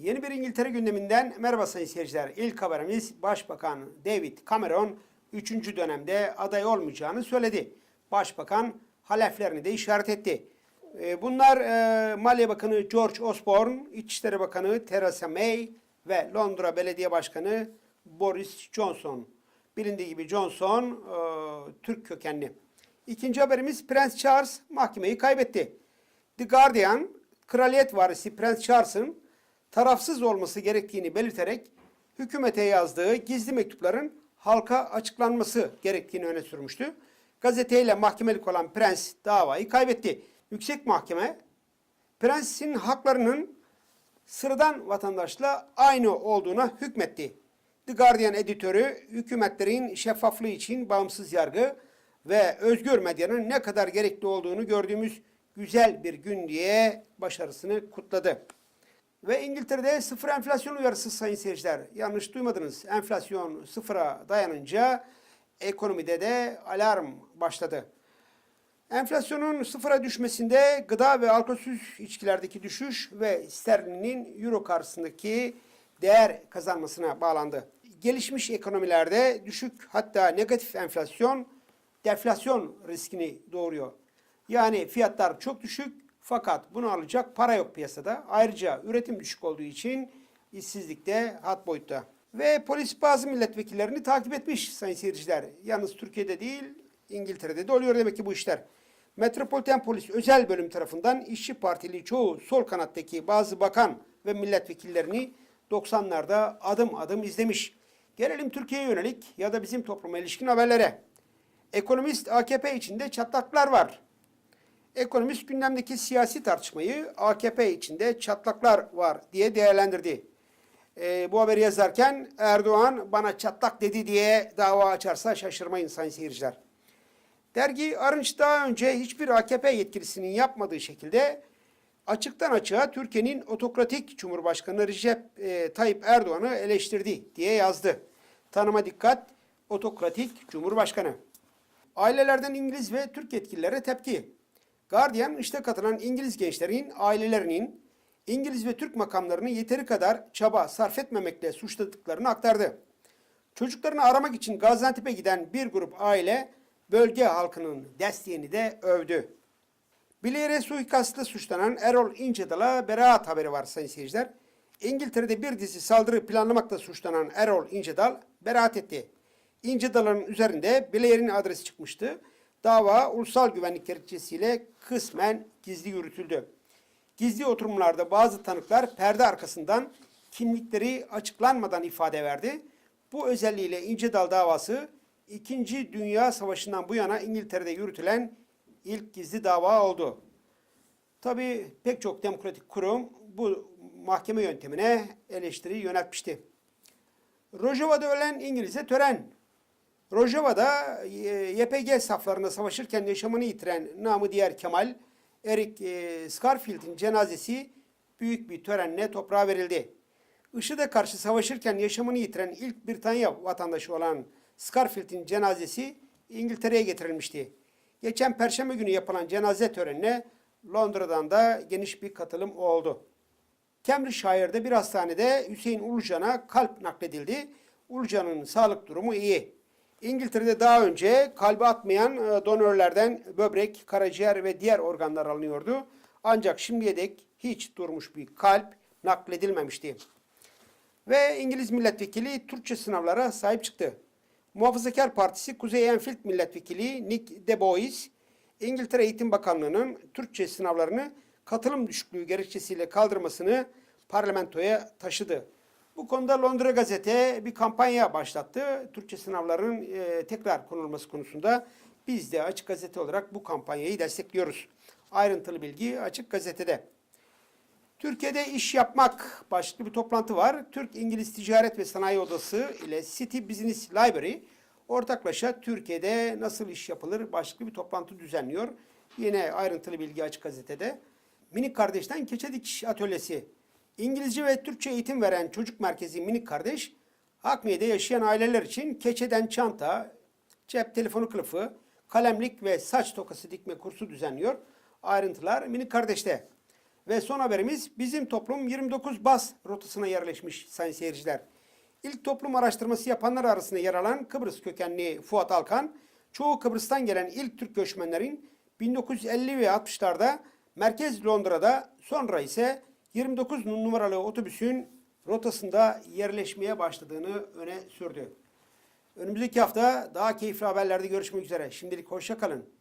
Yeni bir İngiltere gündeminden merhaba sayın seyirciler. İlk haberimiz Başbakan David Cameron 3. dönemde aday olmayacağını söyledi. Başbakan haleflerini de işaret etti. E, Bunlar e, Maliye Bakanı George Osborne, İçişleri Bakanı Theresa May ve Londra Belediye Başkanı Boris Johnson. Bilindiği gibi Johnson e, Türk kökenli. İkinci haberimiz Prens Charles mahkemeyi kaybetti. The Guardian, kraliyet varisi Prens Charles'ın tarafsız olması gerektiğini belirterek hükümete yazdığı gizli mektupların halka açıklanması gerektiğini öne sürmüştü. Gazeteyle mahkemelik olan prens davayı kaybetti. Yüksek mahkeme prensin haklarının sıradan vatandaşla aynı olduğuna hükmetti. The Guardian editörü hükümetlerin şeffaflığı için bağımsız yargı ve özgür medyanın ne kadar gerekli olduğunu gördüğümüz güzel bir gün diye başarısını kutladı. Ve İngiltere'de sıfır enflasyon uyarısı sayın seyirciler. Yanlış duymadınız. Enflasyon sıfıra dayanınca ekonomide de alarm başladı. Enflasyonun sıfıra düşmesinde gıda ve alkolsüz içkilerdeki düşüş ve sterlinin euro karşısındaki değer kazanmasına bağlandı. Gelişmiş ekonomilerde düşük hatta negatif enflasyon deflasyon riskini doğuruyor. Yani fiyatlar çok düşük fakat bunu alacak para yok piyasada. Ayrıca üretim düşük olduğu için işsizlik de hat boyutta. Ve polis bazı milletvekillerini takip etmiş sayın seyirciler. Yalnız Türkiye'de değil İngiltere'de de oluyor demek ki bu işler. Metropoliten Polis Özel Bölüm tarafından İşçi Partili çoğu sol kanattaki bazı bakan ve milletvekillerini 90'larda adım adım izlemiş. Gelelim Türkiye'ye yönelik ya da bizim topluma ilişkin haberlere. Ekonomist AKP içinde çatlaklar var. Ekonomist gündemdeki siyasi tartışmayı AKP içinde çatlaklar var diye değerlendirdi. Ee, bu haberi yazarken Erdoğan bana çatlak dedi diye dava açarsa şaşırmayın sayın seyirciler. Dergi Arınç daha önce hiçbir AKP yetkilisinin yapmadığı şekilde açıktan açığa Türkiye'nin otokratik Cumhurbaşkanı Recep e, Tayyip Erdoğan'ı eleştirdi diye yazdı. Tanıma dikkat, otokratik Cumhurbaşkanı. Ailelerden İngiliz ve Türk yetkililere tepki. Guardian işte katılan İngiliz gençlerin ailelerinin İngiliz ve Türk makamlarını yeteri kadar çaba sarf etmemekle suçladıklarını aktardı. Çocuklarını aramak için Gaziantep'e giden bir grup aile bölge halkının desteğini de övdü. Bileğe suikastla suçlanan Erol İncedal'a beraat haberi var sayın seyirciler. İngiltere'de bir dizi saldırı planlamakla suçlanan Erol İncedal beraat etti. İncedal'ın üzerinde Blair'in adresi çıkmıştı. Dava ulusal güvenlik gerekçesiyle kısmen gizli yürütüldü. Gizli oturumlarda bazı tanıklar perde arkasından kimlikleri açıklanmadan ifade verdi. Bu özelliğiyle İncedal davası İkinci Dünya Savaşı'ndan bu yana İngiltere'de yürütülen ilk gizli dava oldu. Tabii pek çok demokratik kurum bu mahkeme yöntemine eleştiri yöneltmişti. Rojava'da ölen İngiliz'e tören. Rojava'da e, YPG saflarında savaşırken yaşamını yitiren namı diğer Kemal, Eric e, Scarfield'in cenazesi büyük bir törenle toprağa verildi. IŞİD'e karşı savaşırken yaşamını yitiren ilk Britanya vatandaşı olan Scarfield'in cenazesi İngiltere'ye getirilmişti. Geçen perşembe günü yapılan cenaze törenine Londra'dan da geniş bir katılım oldu. Cambridgeshire'de bir hastanede Hüseyin Ulucan'a kalp nakledildi. Ulucan'ın sağlık durumu iyi. İngiltere'de daha önce kalbi atmayan e, donörlerden böbrek, karaciğer ve diğer organlar alınıyordu. Ancak şimdiye dek hiç durmuş bir kalp nakledilmemişti. Ve İngiliz milletvekili Türkçe sınavlara sahip çıktı. Muhafazakar Partisi Kuzey Enfield Milletvekili Nick DeBois, İngiltere Eğitim Bakanlığı'nın Türkçe sınavlarını katılım düşüklüğü gerekçesiyle kaldırmasını parlamentoya taşıdı. Bu konuda Londra Gazete bir kampanya başlattı. Türkçe sınavların e, tekrar konulması konusunda biz de Açık Gazete olarak bu kampanyayı destekliyoruz. Ayrıntılı bilgi Açık Gazete'de. Türkiye'de iş yapmak başlıklı bir toplantı var. Türk-İngiliz Ticaret ve Sanayi Odası ile City Business Library ortaklaşa Türkiye'de nasıl iş yapılır başlıklı bir toplantı düzenliyor. Yine ayrıntılı bilgi Açık Gazete'de. Minik Kardeş'ten Keçe Dikiş Atölyesi. İngilizce ve Türkçe eğitim veren çocuk merkezi Minik Kardeş, Akmeye'de yaşayan aileler için keçeden çanta, cep telefonu kılıfı, kalemlik ve saç tokası dikme kursu düzenliyor. Ayrıntılar Minik Kardeş'te. Ve son haberimiz bizim toplum 29 bas rotasına yerleşmiş sayın seyirciler. İlk toplum araştırması yapanlar arasında yer alan Kıbrıs kökenli Fuat Alkan, çoğu Kıbrıs'tan gelen ilk Türk göçmenlerin 1950 ve 60'larda merkez Londra'da sonra ise 29 numaralı otobüsün rotasında yerleşmeye başladığını öne sürdü. Önümüzdeki hafta daha keyifli haberlerde görüşmek üzere. Şimdilik hoşça kalın.